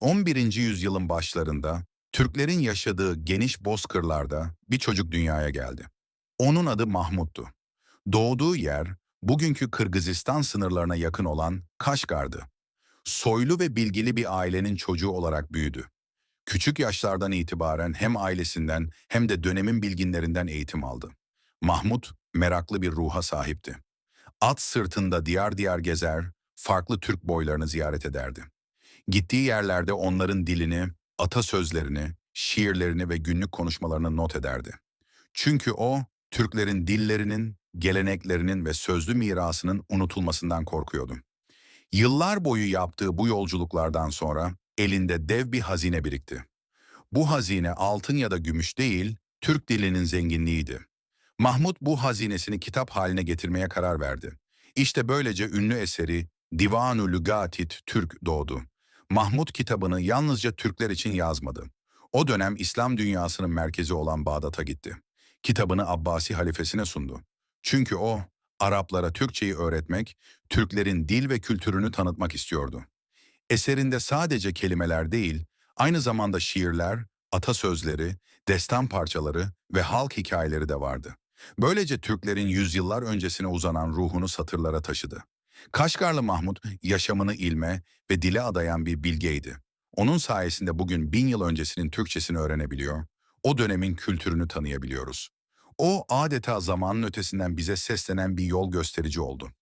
11. yüzyılın başlarında Türklerin yaşadığı geniş bozkırlarda bir çocuk dünyaya geldi. Onun adı Mahmut'tu. Doğduğu yer bugünkü Kırgızistan sınırlarına yakın olan Kaşgar'dı. Soylu ve bilgili bir ailenin çocuğu olarak büyüdü. Küçük yaşlardan itibaren hem ailesinden hem de dönemin bilginlerinden eğitim aldı. Mahmut meraklı bir ruha sahipti. At sırtında diyar diyar gezer, farklı Türk boylarını ziyaret ederdi. Gittiği yerlerde onların dilini, atasözlerini, şiirlerini ve günlük konuşmalarını not ederdi. Çünkü o, Türklerin dillerinin, geleneklerinin ve sözlü mirasının unutulmasından korkuyordu. Yıllar boyu yaptığı bu yolculuklardan sonra elinde dev bir hazine birikti. Bu hazine altın ya da gümüş değil, Türk dilinin zenginliğiydi. Mahmut bu hazinesini kitap haline getirmeye karar verdi. İşte böylece ünlü eseri Divanu Lugatit Türk doğdu. Mahmut kitabını yalnızca Türkler için yazmadı. O dönem İslam dünyasının merkezi olan Bağdat'a gitti. Kitabını Abbasi halifesine sundu. Çünkü o, Araplara Türkçeyi öğretmek, Türklerin dil ve kültürünü tanıtmak istiyordu. Eserinde sadece kelimeler değil, aynı zamanda şiirler, atasözleri, destan parçaları ve halk hikayeleri de vardı. Böylece Türklerin yüzyıllar öncesine uzanan ruhunu satırlara taşıdı. Kaşgarlı Mahmut yaşamını ilme ve dile adayan bir bilgeydi. Onun sayesinde bugün bin yıl öncesinin Türkçesini öğrenebiliyor, o dönemin kültürünü tanıyabiliyoruz. O adeta zamanın ötesinden bize seslenen bir yol gösterici oldu.